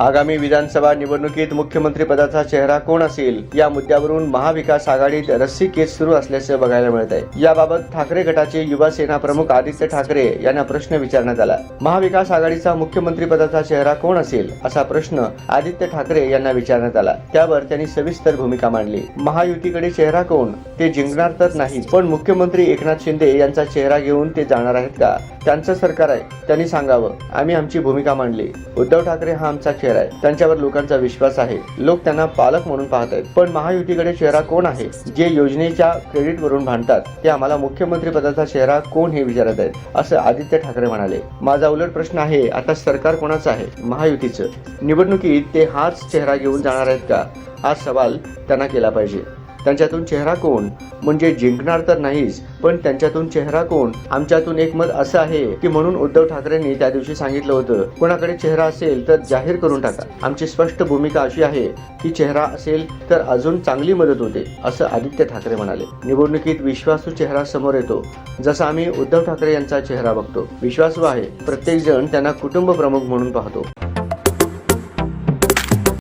आगामी विधानसभा निवडणुकीत मुख्यमंत्रीपदाचा चेहरा कोण असेल? या मुद्द्यावरून महाविकास आघाडीत रस्सी केस सुरू असल्याचं बघायला मिळत आहे. याबाबत ठाकरे गटाचे युवा सेना प्रमुख आदित्य ठाकरे यांना प्रश्न विचारण्यात आला. महाविकास आघाडीचा मुख्यमंत्रीपदाचा चेहरा कोण असेल? असा प्रश्न आदित्य ठाकरे यांना विचारण्यात आला. त्यावर त्यांनी सविस्तर भूमिका मांडली. महायुतीकडे चेहरा कोण? ते जिंकणार तर नाही पण मुख्यमंत्री एकनाथ शिंदे यांचा चेहरा घेऊन ते जाणार आहेत का? त्यांचं सरकार आहे. त्यांनी सांगावं आम्ही आमची भूमिका मांडली. उद्धव ठाकरे हा आमचा चेहरा आहे. त्यांच्यावर लोकांचा विश्वास आहे. लोक त्यांना पालक म्हणून पाहत आहेत. पण महायुतीकडे चेहरा कोण आहे? जे योजनेच्या क्रेडिट वरून भांडतात ते आम्हाला मुख्यमंत्री पदाचा चेहरा कोण हे विचारत आहेत? असं आदित्य ठाकरे म्हणाले. माझा उलट प्रश्न आहे आता सरकार कोणाचं आहे? महायुतीचं. निवडणुकीत ते हाच चेहरा घेऊन जाणार आहेत का? हा सवाल त्यांना केला पाहिजे. त्यांच्यातून चेहरा कोण? म्हणजे जिंकणार तर नाहीच पण त्यांच्यातून चेहरा कोण? आमच्यातून एक मत असं आहे की म्हणून उद्धव ठाकरेंनी त्या दिवशी सांगितलं होतं कोणाकडे चेहरा असेल तर जाहीर करून टाका. आमची स्पष्ट भूमिका अशी आहे की चेहरा असेल तर अजून चांगली मदत होते असं आदित्य ठाकरे म्हणाले. निवडणुकीत विश्वासू चेहरा समोर येतो. जसा आम्ही उद्धव ठाकरे यांचा चेहरा बघतो विश्वासू आहे प्रत्येक जण त्यांना कुटुंब प्रमुख म्हणून पाहतो.